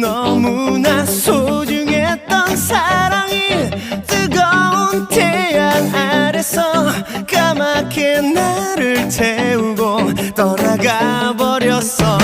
너무나 소중했던 사랑이 뜨거운 태양 아래서 까맣게 나를 태우고 떠나가 버렸어.